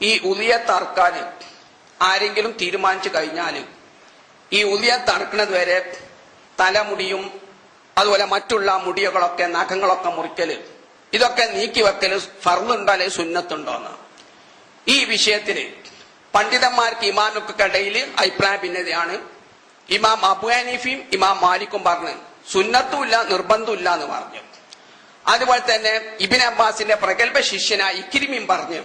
ഈ ഉലിയ തറക്കാൻ ആരെങ്കിലും തീരുമാനിച്ചു കഴിഞ്ഞാൽ ഈ ഉലിയ ഉലിയത്തറക്കുന്നത് വരെ തലമുടിയും അതുപോലെ മറ്റുള്ള മുടികളൊക്കെ നഖങ്ങളൊക്കെ മുറിക്കൽ ഇതൊക്കെ നീക്കി വെക്കൽ ഫർന്നുണ്ടല്ലേ സുന്നത്തുണ്ടോന്ന് ഈ വിഷയത്തിൽ പണ്ഡിതന്മാർക്ക് ഇമാമുക്കിടയിൽ അഭിപ്രായ ഭിന്നതയാണ്. ഇമാം അബു ഹനീഫിയും ഇമാം മാലിക്കും പറഞ്ഞു സുന്നത്തുമില്ല നിർബന്ധമില്ല എന്ന് പറഞ്ഞു. അതുപോലെ തന്നെ ഇബിൻ അബ്ബാസിന്റെ പ്രഗത്ഭ ശിഷ്യനായ ഇക്കിരിമിയും പറഞ്ഞു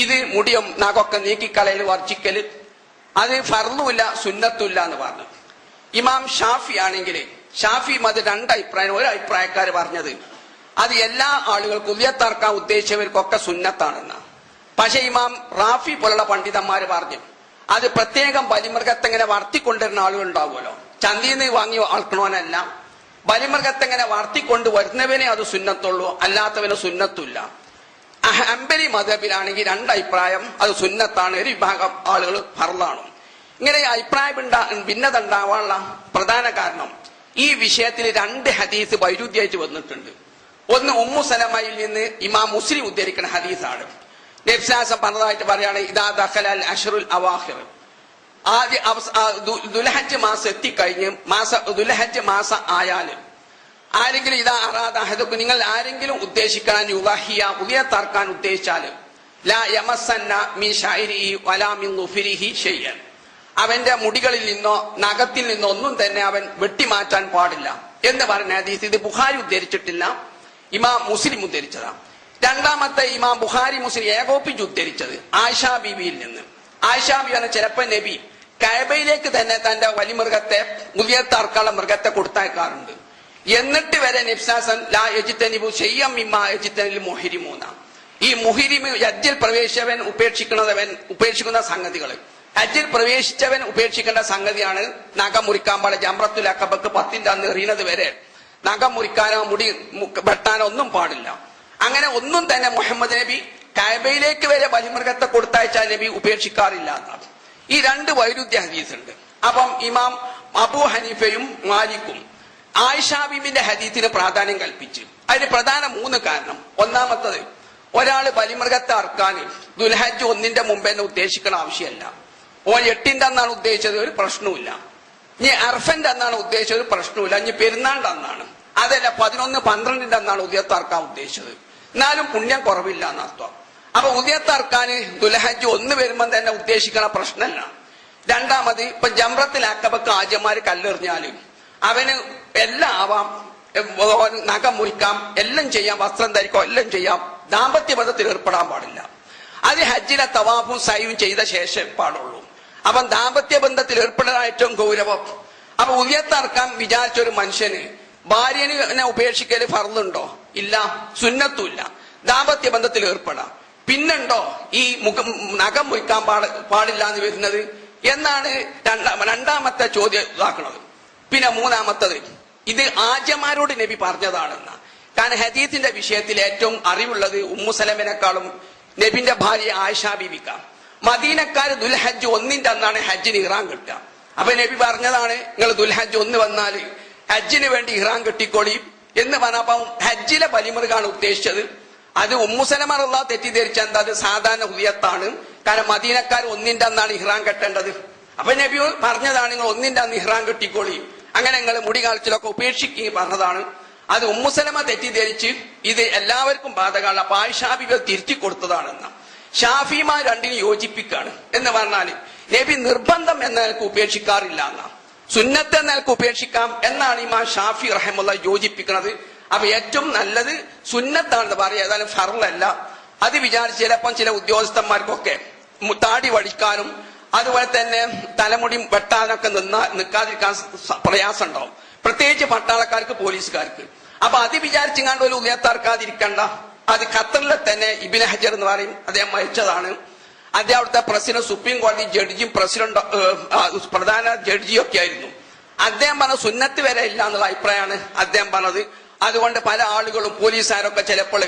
ഇത് മുടിയും നഖമൊക്കെ നീക്കിക്കളയൽ വർജിക്കൽ അത് ഫർന്നുമില്ല സുന്നത്തുമില്ല എന്ന് പറഞ്ഞു. ഇമാം ഷാഫി ആണെങ്കിൽ ഷാഫി മത് രണ്ട് അഭിപ്രായം ഒരു അഭിപ്രായക്കാർ പറഞ്ഞത് അത് എല്ലാ ആളുകൾക്കും ഉദ്യത്തർക്കാൻ ഉദ്ദേശിച്ചവർക്കൊക്കെ സുന്നത്താണെന്ന്. പക്ഷെ ഇമാം റാഫി പോലുള്ള പണ്ഡിതന്മാർ പറഞ്ഞു അത് പ്രത്യേകം ബലിമൃഗത്തെ ഇങ്ങനെ വളർത്തിക്കൊണ്ടിരുന്ന ആളുകൾ ഉണ്ടാവുമല്ലോ ചന്തയിൽ നിന്ന് വാങ്ങി വളർത്തണവനല്ല ബലിമൃഗത്തെ ഇങ്ങനെ വളർത്തിക്കൊണ്ട് വരുന്നവനെ അത് സുന്നത്തുള്ളൂ അല്ലാത്തവന് സുന്നത്തില്ല. അമ്പലി മതബിലാണെങ്കിൽ രണ്ട് അഭിപ്രായം അത് സുന്നത്താണ് ഒരു വിഭാഗം ആളുകൾ ഫർളാണ്. ഇങ്ങനെ അഭിപ്രായം അഭിപ്രായ ഭിന്നത ഉണ്ടാവാനുള്ള പ്രധാന കാരണം ഈ വിഷയത്തിൽ രണ്ട് ഹദീസ് വൈരുദ്ധ്യമായിട്ട് വന്നിട്ടുണ്ട്. ഒന്ന് ഉമ്മു സലമയിൽ നിന്ന് ഇമാം മുസ്ലിം ഉദ്ധരിക്കുന്ന ഹദീസാണ്. നബ്സാസം പറഞ്ഞതായിട്ട് പറയാണ് ഇതാ ദഖലൽ അഷറുൽ അവാഹിർ ആദ്യ അവസ- ആ ദു- ദുൽഹജ്ജ് മാസം എത്തിക്കഴിഞ്ഞ് മാസ ദുൽഹജ്ജ് മാസം ആയാലും ആരെങ്കിലും ഇതാ അറാദഹദക്ക് നിങ്ങൾ ആരെങ്കിലും ഉദ്ദേശിക്കാൻ യുവാഹിയ ഉദയ തർക്കാൻ ഉദ്ദേശിച്ചാൽ ലാ യമസന്ന മിൻ ഷൈരി വലാ മിൻ നുഫിരിഹി ഷെയ്യൻ അവന്റെ മുടികളിൽ നിന്നോ നഖത്തിൽ നിന്നോ ഒന്നും തന്നെ അവൻ വെട്ടിമാറ്റാൻ പാടില്ല എന്ന് പറഞ്ഞ ഹദീസ് ഇത് ബുഹാരി ഉദ്ധരിച്ചിട്ടില്ല ഇമാം മുസ്ലിം ഉദ്ധരിച്ചതാണ് രണ്ടാമത്തെ ഇമാം ബുഹാരി മുസ്ലിം ഏകോപിച്ച് ഉദ്ധരിച്ചത് ആയിഷാ ബീവിയിൽ നിന്ന്. ആയിഷാ ബി എന്ന ചിലപ്പോ നബി കയബയിലേക്ക് തന്നെ തന്റെ വലിമൃഗത്തെ മുതിയത്താർക്കുള്ള മൃഗത്തെ കൊടുത്തയക്കാറുണ്ട്. എന്നിട്ട് വരെ നിബ്സാസൻ ലാ യജിത്തനിബു ചെയ്യം ഇമ്മ യജിത്തനിൽ മുഹിരിമൂന്ന. ഈ മുഹിരിമ് ഹജ്ജിൽ പ്രവേശിച്ചവൻ ഉപേക്ഷിക്കുന്നവൻ ഉപേക്ഷിക്കുന്ന സംഗതികൾ ഹജ്ജിൽ പ്രവേശിച്ചവൻ ഉപേക്ഷിക്കേണ്ട സംഗതിയാണ് നഖം മുറിക്കാൻ പാടില്ല. ജമ്രത്തുൽ അക്കബക്ക് പത്തിന്റെ അന്ന് എറിയുന്നത് വരെ നഖം മുറിക്കാനോ മുടി വെട്ടാനോ ഒന്നും പാടില്ല. അങ്ങനെ ഒന്നും തന്നെ മുഹമ്മദ് നബി കായബയിലേക്ക് വരെ ബലിമൃഗത്തെ കൊടുത്തയച്ച നബി ഉപേക്ഷിക്കാറില്ല ഈ രണ്ട് വൈരുദ്ധ്യ ഹദീസ് ഉണ്ട് അപ്പം ഇമാം അബു ഹനീഫയും മാലിക്കും ആയിഷാബിബിന്റെ ഹദീത്തിന് പ്രാധാന്യം കൽപ്പിച്ചു. അതിന് പ്രധാന മൂന്ന് കാരണം. ഒന്നാമത്തത് ഒരാൾ ബലിമൃഗത്തെ അറക്കാൻ ദുൽഹജ് ഒന്നിന്റെ മുമ്പ് തന്നെ ഉദ്ദേശിക്കുന്ന ആവശ്യമല്ല. ഓൻ എട്ടിന്റെ അന്നാണ് ഉദ്ദേശിച്ചത് ഒരു പ്രശ്നവുമില്ല. ഇനി അർഫന്റെ അന്നാണ് ഉദ്ദേശിച്ചത് ഒരു പ്രശ്നവുമില്ല. ഇനി പെരുന്നാളിന്റെ അന്നാണ്. അതല്ല പതിനൊന്ന് പന്ത്രണ്ടിന്റെ അന്നാണ് ഉദയത്തർക്കാൻ ഉദ്ദേശിച്ചത്. എന്നാലും പുണ്യം കുറവില്ല എന്നർത്ഥം. അപ്പൊ ഉദയത്തർക്കാൻ ദുൽഹജ് ഒന്ന് വരുമ്പം തന്നെ ഉദ്ദേശിക്കണ പ്രശ്നമല്ല. രണ്ടാമത് ഇപ്പൊ ജമ്രത്തിൽ അക്കബക്ക് ആദ്യമാര് കല്ലെറിഞ്ഞാലും അവന് എല്ലാം ആവാം. നഖം മുറിക്കാം. എല്ലാം ചെയ്യാം. വസ്ത്രം ധരിക്കാം. എല്ലാം ചെയ്യാം. ദാമ്പത്യ ബന്ധത്തിൽ ഏർപ്പെടാൻ പാടില്ല. അത് ഹജ്ജിലെ തവാഫും സൈവും ചെയ്ത ശേഷം പാടുള്ളൂ. അപ്പം ദാമ്പത്യ ബന്ധത്തിൽ ഏർപ്പെടാൻ ഏറ്റവും ഗൗരവം. അപ്പൊ ഉയർത്തറക്കാൻ വിചാരിച്ച ഒരു മനുഷ്യന് ഭാര്യനെ ഉപേക്ഷിക്കൽ ഫറന്നുണ്ടോ ഇല്ല. സുന്നത്തുമില്ല. ദാമ്പത്യ ബന്ധത്തിൽ ഏർപ്പെടാം. പിന്നുണ്ടോ? ഈ മുഖം നഖം മുറിക്കാൻ പാട പാടില്ല എന്ന് വരുന്നത്? എന്നാണ് രണ്ടാമത്തെ ചോദ്യം ഇതാക്കുന്നത് പിന്നെ മൂന്നാമത്തത്. ഇത് ആജമാരോട് നബി പറഞ്ഞതാണെന്ന്. കാരണം ഹദീത്തിന്റെ വിഷയത്തിൽ ഏറ്റവും അറിവുള്ളത് ഉമ്മുസലമിനെക്കാളും നബിന്റെ ഭാര്യ ആയിഷാ ബിബിക്ക മദീനക്കാർ ദുൽഹജ്ജ് ഒന്നിന്റെ അന്നാണ് ഹജ്ജിന് ഇറാൻ കിട്ടുക. അപ്പൊ നബി പറഞ്ഞതാണ് നിങ്ങൾ ദുൽഹജ്ജ് ഒന്ന് വന്നാൽ ഹജ്ജിന് വേണ്ടി ഇറാൻ കെട്ടിക്കൊളിയും എന്ന് പറഞ്ഞപ്പം ഹജ്ജിലെ ബലിമൃഗാണ് ഉദ്ദേശിച്ചത്. അത് ഉമ്മുസലമറുള്ള തെറ്റിദ്ധരിച്ച എന്താ അത് സാധാരണ ഉയർത്താണ് കാരണം മദീനക്കാർ ഒന്നിന്റെ അന്നാണ് ഇഹ്റാൻ കെട്ടേണ്ടത്. അപ്പൊ നബി പറഞ്ഞതാണ് നിങ്ങൾ ഒന്നിന്റെ അന്ന് ഇഹ്റാൻ കെട്ടിക്കോളി അങ്ങനെ നിങ്ങൾ മുടി കാഴ്ചയിലൊക്കെ ഉപേക്ഷിക്കുകയും പറഞ്ഞതാണ് അത് ഉമ്മുസലമ തെറ്റിദ്ധരിച്ച് ഇത് എല്ലാവർക്കും ബാധകമാണ്. അപ്പൊ ആയിഷാബികൾ തിരുത്തി കൊടുത്തതാണെന്ന്. ഷാഫിമാർ രണ്ടിനും യോജിപ്പിക്കാണ് എന്ന് പറഞ്ഞാൽ നബി നിർബന്ധം എന്ന നിലയ്ക്ക് ഉപേക്ഷിക്കാറില്ല എന്നാണ് സുന്നത്ത് എന്ന നിലയ്ക്ക് ഉപേക്ഷിക്കാം എന്നാണ് ഇമാം ഷാഫി റഹമുള്ള യോജിപ്പിക്കുന്നത് അപ്പൊ ഏറ്റവും നല്ലത് സുന്നത്താണെന്ന് പറയുക ഏതായാലും ഫറലല്ല അത് വിചാരിച്ച് ചിലപ്പം ചില ഉദ്യോഗസ്ഥന്മാർക്കൊക്കെ താടി വടിക്കാനും അതുപോലെ തന്നെ തലമുടി വെട്ടാനൊക്കെ നിന്ന നിൽക്കാതിരിക്കാൻ പ്രയാസം ഉണ്ടാവും പ്രത്യേകിച്ച് പട്ടാളക്കാർക്ക് പോലീസുകാർക്ക്. അപ്പൊ അത് വിചാരിച്ചിങ്ങാണ്ട് ഒരു ഉയർത്താർക്കാതിരിക്കണ്ട. അത് ഖത്തറിലെ തന്നെ ഇബിൻ ഹജർ എന്ന് പറയും. അദ്ദേഹം മരിച്ചതാണ്. അദ്ദേഹം അവിടുത്തെ പ്രസിഡന്റ് സുപ്രീം കോടതി ജഡ്ജിയും പ്രസിഡന്റ് പ്രധാന ജഡ്ജിയും ഒക്കെ ആയിരുന്നു. അദ്ദേഹം പറഞ്ഞ സുന്നത്ത് വരെ ഇല്ല എന്നുള്ള അഭിപ്രായമാണ് അദ്ദേഹം പറഞ്ഞത്. അതുകൊണ്ട് പല ആളുകളും പോലീസുകാരൊക്കെ ചിലപ്പോൾ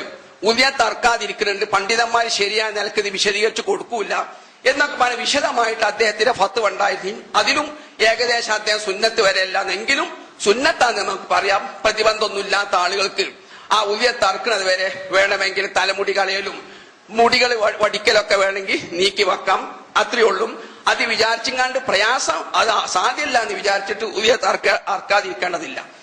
ഉദയ തർക്കാതിരിക്കുന്നുണ്ട് പണ്ഡിതന്മാർ ശരിയായ നിലയ്ക്ക് ഇത് വിശദീകരിച്ച് കൊടുക്കൂല. എന്നൊക്കെ പറഞ്ഞ് വിശദമായിട്ട് അദ്ദേഹത്തിന്റെ ഫത്ത് ഉണ്ടായിരുന്നു അതിലും ഏകദേശം അദ്ദേഹം സുന്നത്ത് വരെ എങ്കിലും സുന്നത്താന്ന് നമുക്ക് പറയാം. പ്രതിബന്ധമൊന്നുമില്ലാത്ത ആളുകൾക്ക് ആ ഉയ തർക്കുന്നത് വരെ വേണമെങ്കിൽ തലമുടി കളയലും മുടികൾ വടിക്കലൊക്കെ വേണമെങ്കിൽ നീക്കി വെക്കാം. അത്രയേ ഉള്ളൂ. അത് വിചാരിച്ചിങ്ങാണ്ട് പ്രയാസം അത് സാധ്യമല്ല എന്ന് വിചാരിച്ചിട്ട് ഉദയത്ത് തർക്ക അർക്കാതിരിക്കേണ്ടതില്ല